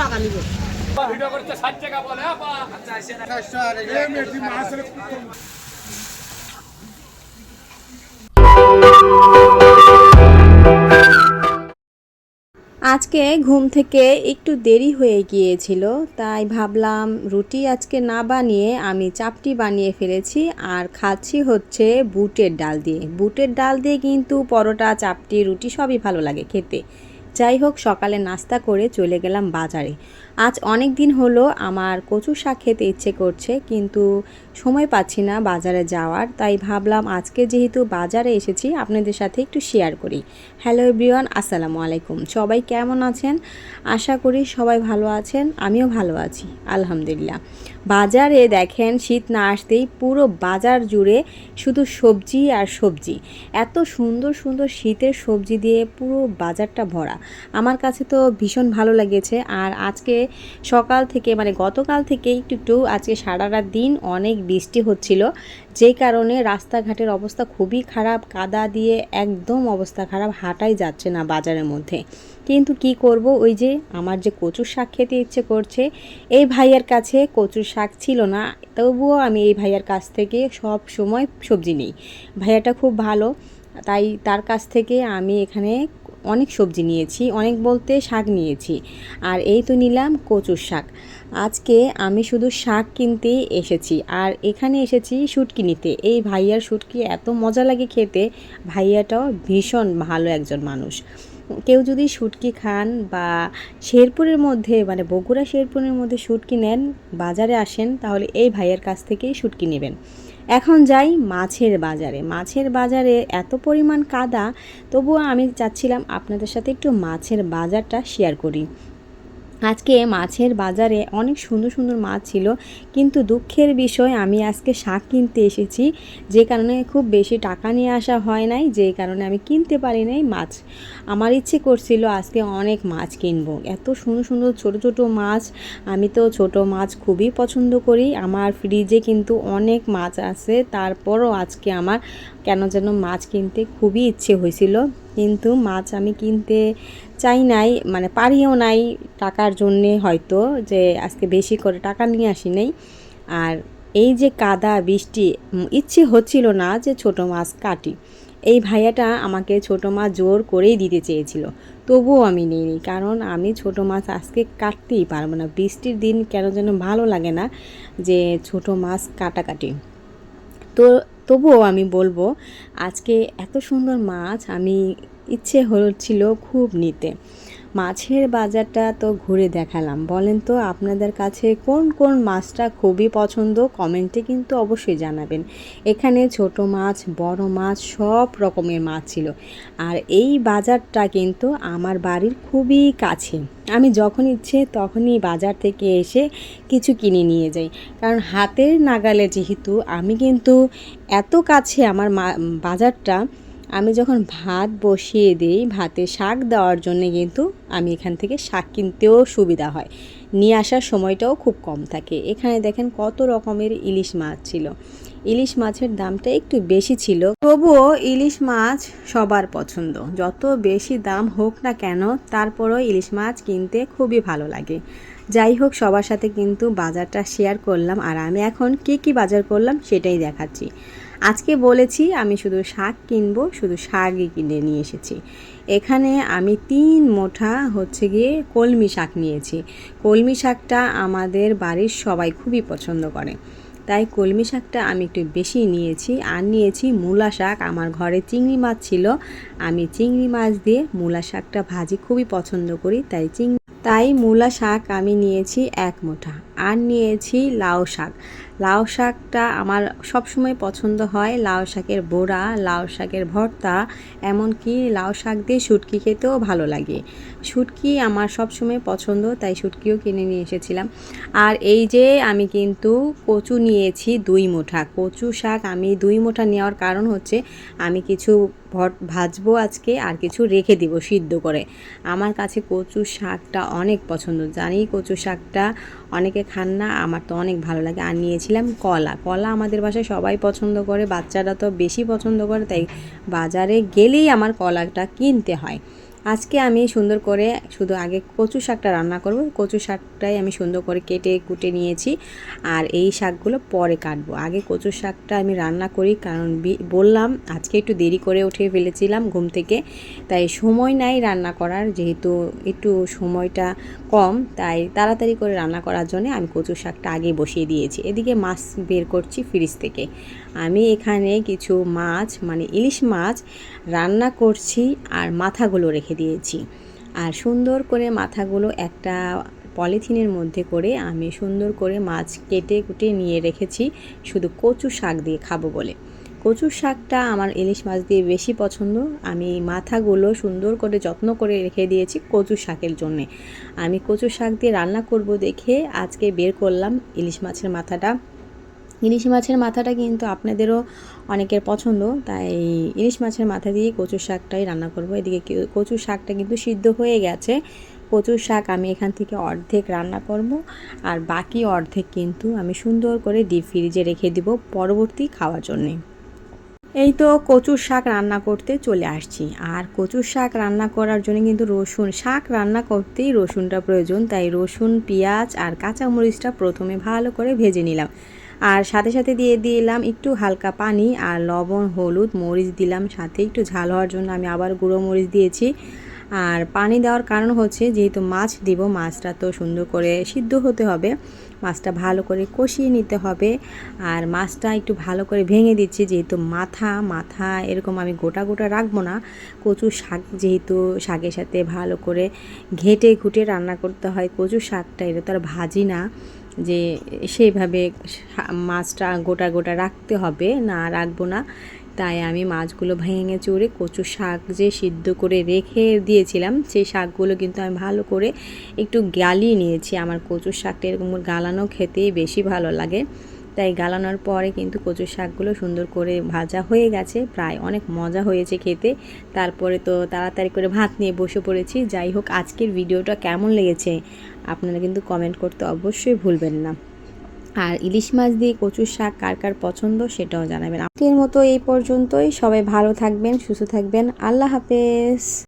টাকা হ্যাঁ, আজকে ঘুম থেকে একটু দেরি হয়ে গিয়েছিল তাই ভাবলাম রুটি আজকে না বানিয়ে আমি চাপটি বানিয়ে ফেলেছি আর খাচ্ছি হচ্ছে বুটের ডাল দিয়ে। বুটের ডাল দিয়ে কিন্তু পরোটা চাপটি রুটি সবই ভালো লাগে খেতে। যাই হোক সকালে নাস্তা করে চলে গেলাম বাজারে। আজ অনেক দিন হলো আমার কচু শাক খেতে ইচ্ছে করছে, কিন্তু সময় পাচ্ছি না বাজারে যাওয়ার। তাই ভাবলাম আজকে যেহেতু বাজারে এসেছি, আপনাদের সাথে একটু শেয়ার করি। হ্যালো এভরিওয়ান আসসালামু আলাইকুম। সবাই কেমন আছেন? আশা করি সবাই ভালো আছেন, আমিও ভালো আছি, আলহামদুলিল্লাহ। বাজারে দেখেন, শীত না আসতেই পুরো বাজার জুড়ে শুধু সবজি আর সবজি। এত সুন্দর সুন্দর শীতের সবজি দিয়ে পুরো বাজারটা ভরা। আমার কাছে তো ভীষণ ভালো লেগেছে, আর আজকে সকাল থেকে মানে গতকাল থেকে একটু একটু আজকে সারা রাত দিন অনেক বৃষ্টি হচ্ছিল। যেই কারণে রাস্তাঘাটের অবস্থা খুবই খারাপ, কাদা দিয়ে একদম অবস্থা খারাপ, হাঁটাই যাচ্ছে না বাজারের মধ্যে। কিন্তু কি করব? ওই যে আমার যে কচুর শাক খেতে ইচ্ছে করছে, এই ভাইয়ার কাছে কচুর শাক ছিল না, তবুও আমি এই ভাইয়ার কাছ থেকে সব সময় সবজি নিই। ভাইয়াটা খুব ভালো, তাই তার কাছ থেকে আমি এখানে অনেক সবজি নিয়েছি, অনেক বলতে শাক নিয়েছি। আর এই তো নিলাম কচুর শাক। আজকে আমি শুধু শাক কিনতেই এসেছি আর এখানে এসেছি শুটকি নিতে। এই ভাইয়ার শুটকি এত মজা লাগে খেতে, ভাইয়াটাও ভীষণ ভালো একজন মানুষ। কেউ যদি শুটকি খান বা শেরপুরের মধ্যে মানে বগুড়া শেরপুরের মধ্যে শুটকি নেন, বাজারে আসেন, তাহলে এই ভাইয়ের কাছ থেকেই শুটকি নেবেন। এখন যাই মাছের বাজারে। মাছের বাজারে এত পরিমাণ কাদা, তবুও আমি চাচ্ছিলাম আপনাদের সাথে একটু মাছের বাজারটা শেয়ার করি। আজকে মাছের বাজারে অনেক সুন্দর সুন্দর মাছ ছিল, কিন্তু দুঃখের বিষয় আমি আজকে শাক কিনতে এসেছি, যে কারণে খুব বেশি টাকা নিয়ে আসা হয় নাই, যে কারণে আমি কিনতে পারি নাই মাছ। আমার ইচ্ছে করছিল আজকে অনেক মাছ কিনব। এত সুন্দর সুন্দর ছোট ছোট মাছ, আমি তো ছোট মাছ খুবই পছন্দ করি, আমার ফ্রিজে কিন্তু অনেক মাছ আছে, তারপরও আজকে আমার কেন যেন মাছ কিনতে খুবই ইচ্ছে হয়েছিল। কিন্তু মাছ আমি কিনতে চাই নাই মানে পারিও নাই টাকার জন্যে হয়তো যে আজকে বেশি করে টাকা নিয়ে আসি নাই। আর এই যে কাদা, বৃষ্টি ইচ্ছে হচ্ছিল না যে ছোট মাছ কাটি। এই ভাইয়াটা আমাকে ছোট মাছ জোর করেই দিতে চেয়েছিল। তবুও আমি নিইনি, কারণ আমি ছোট মাছ আজকে কাটতেই পারব না। বৃষ্টির দিন কেন যেন ভালো লাগে না যে ছোট মাছ কাটাকাটি। তো তবুও আমি বলব আজকে এত সুন্দর মাছ আমি ইচ্ছে হচ্ছিল খুব নিতে। মাছের বাজারটা তো ঘুরে দেখালাম। বলেন তো, আপনাদের কাছে কোন কোন মাছটা খুবই পছন্দ? কমেন্টে কিন্তু অবশ্যই জানাবেন। এখানে ছোট মাছ, বড় মাছ, সব রকমের মাছ ছিল। আর এই বাজারটা কিন্তু আমার বাড়ির খুবই কাছে। আমি যখন ইচ্ছে তখনই বাজার থেকে এসে কিছু কিনে নিয়ে যাই। কারণ হাতের নাগালে যেহেতু আমি কিন্তু এত কাছে আমার বাজারটা আমি যখন ভাত বসিয়ে দিই, ভাতে শাক দেওয়ার জন্য কিন্তু আমি এখান থেকে শাক কিনতেও সুবিধা হয়। নিয়ে আসার সময়টাও খুব কম থাকে। এখানে দেখেন কত রকমের ইলিশ মাছ ছিল। ইলিশ মাছের দামটা একটু বেশি ছিল। তবুও ইলিশ মাছ সবার পছন্দ। যত বেশি দাম হোক না কেন, তারপরও ইলিশ মাছ কিনতে খুবই ভালো লাগে। যাই হোক, সবার সাথে কিন্তু বাজারটা শেয়ার করলাম। আর আমি এখন কী কী বাজার করলাম সেটাই দেখাচ্ছি। আজকে বলেছি আমি শুধু শাক কিনবো, শুধু শাকই কিনে নিয়ে এসেছি। এখানে আমি তিন মোঠা হচ্ছে গিয়ে কলমি শাক নিয়েছি। কলমি শাকটা আমাদের বাড়ির সবাই খুবই পছন্দ করে। তাই কলমি শাকটা আমি একটু বেশি নিয়েছি। আর নিয়েছি মূলা শাক। আমার ঘরে চিংড়ি মাছ ছিল। আমি চিংড়ি মাছ দিয়ে মূলা শাকটা ভাজি খুবই পছন্দ করি। তাই চিংড়ি তাই মূলা শাক আমি নিয়েছি এক মুঠা। আর নিয়েছি লাউ শাক। লাউ শাকটা আমার সবসময় পছন্দ হয়। লাউ শাকের বড়া, লাউ শাকের ভর্তা, এমনকি লাউ শাক দিয়ে শুটকি খেতেও ভালো লাগে। শুটকি আমার সবসময় পছন্দ, তাই শুটকিও কিনে নিয়ে এসেছিলাম। আর এই যে আমি কিন্তু কচু নিয়েছি দুই মুঠা। কচু শাক আমি দুই মুঠা নেওয়ার কারণ হচ্ছে আমি কিছু ভট ভাজবো আজকে আর কিছু রেখে দিব সিদ্ধ করে। আমার কাছে কচু শাকটা অনেক পছন্দ। জানি কচু শাকটা অনেকে খান না, আমার তো অনেক ভালো লাগে। আর নিয়েছিলাম কলা। কলা আমাদের বাসায় সবাই পছন্দ করে, বাচ্চারা তো বেশি পছন্দ করে, তাই বাজারে গেলেই আমার কলাটা কিনতে হয়। আজকে আমি সুন্দর করে শুধু আগে কচু শাকটা রান্না করব। কচু শাকটাই আমি সুন্দর করে কেটে কুটে নিয়েছি। আর এই শাকগুলো পরে কাটবো। আগে কচু শাকটা আমি রান্না করি কারণ বললাম আজকে একটু দেরি করে উঠে ফেলেছিলাম ঘুম থেকে। তাই সময় নাই রান্না করার। যেহেতু একটু সময়টা কম, তাই তাড়াতাড়ি করে রান্না করার জন্য আমি কচু শাকটা আগে বসিয়ে দিয়েছি। এদিকে মাছ বের করছি ফ্রিজ থেকে। আমি এখানে কিছু মাছ মানে ইলিশ মাছ রান্না করছি আর মাথাগুলো রেখে দিয়েছি। আর সুন্দর করে মাথাগুলো একটা পলিথিনের মধ্যে করে আমি সুন্দর করে মাছ কেটে কুটে নিয়ে রেখেছি। শুধু কচু শাক দিয়ে খাব বলে। কচু শাকটা আমার ইলিশ মাছ দিয়ে বেশি পছন্দ। আমি মাথাগুলো সুন্দর করে যত্ন করে রেখে দিয়েছি কচু শাকের জন্যে। আমি কচু শাক দিয়ে রান্না করব দেখে আজকে বের করলাম ইলিশ মাছের মাথাটা। ইলিশ মাছের মাথাটা কিন্তু আপনাদেরও অনেকের পছন্দ, তাই ইলিশ মাছের মাথা দিয়ে কচু শাকটাই রান্না করব। এদিকে কি- কচু শাকটা কিন্তু সিদ্ধ হয়ে গেছে। কচু শাক আমি এখান থেকে অর্ধেক রান্না করব আর বাকি অর্ধেক কিন্তু আমি সুন্দর করে ডিপ ফ্রিজে রেখে দিব পরবর্তী খাওয়ার জন্যে। এই তো কচুর শাক রান্না করতে চলে আসছি। আর কচুর শাক রান্না করার জন্য কিন্তু রসুন, শাক রান্না করতেই রসুনটা প্রয়োজন, তাই রসুন, পেঁয়াজ আর কাঁচামরিচটা প্রথমে ভালো করে ভেজে নিলাম। আর সাথে সাথে দিয়ে দিলাম একটু হালকা পানি আর লবণ, হলুদ, মরিচ দিলাম সাথে। একটু ঝাল হওয়ার জন্য আমি আবার গুঁড়ো মরিচ দিয়েছি। আর পানি দেওয়ার কারণ হচ্ছে যেহেতু মাছ দিব, মাছটা তো সুন্দর করে সিদ্ধ হতে হবে। মাছটা ভালো করে কষিয়ে নিতে হবে। আর মাছটা একটু ভালো করে ভেঙে দিচ্ছি যেহেতু মাথা মাথা এরকম আমি গোটা গোটা রাখব না। কচু শাক যেহেতু শাকের সাথে ভালো করে ঘেটে ঘুটে রান্না করতে হয়, কচু শাকটা এটা তো আর ভাজি না। যে সেইভাবে মাছটা গোটা গোটা রাখতে হবে, না রাখব না। তাই আমি মাছগুলো ভেঙে চড়ে কচু শাক যে সিদ্ধ করে রেখে দিয়েছিলাম, সেই শাকগুলো কিন্তু আমি ভালো করে একটু গালিয়ে নিয়েছি। আমার কচু শাকটা এরকম গালানো খেতেই বেশি ভালো লাগে। তাই গালানোর পরে কিন্তু কচুর শাকগুলো সুন্দর করে ভাজা হয়ে গেছে। প্রায় অনেক মজা হয়েছে খেতে। তারপরে তো তাড়াতাড়ি করে ভাত নিয়ে বসে পড়েছি। যাই হোক, আজকের ভিডিওটা কেমন লেগেছে আপনারা কিন্তু কমেন্ট করতে অবশ্যই ভুলবেন না। আর ইলিশ মাছ দিয়ে কচুর শাক কার কার পছন্দ সেটাও জানাবেন। আজকের মতো এই পর্যন্তই। সবাই ভালো থাকবেন, সুস্থ থাকবেন। আল্লাহ হাফেজ।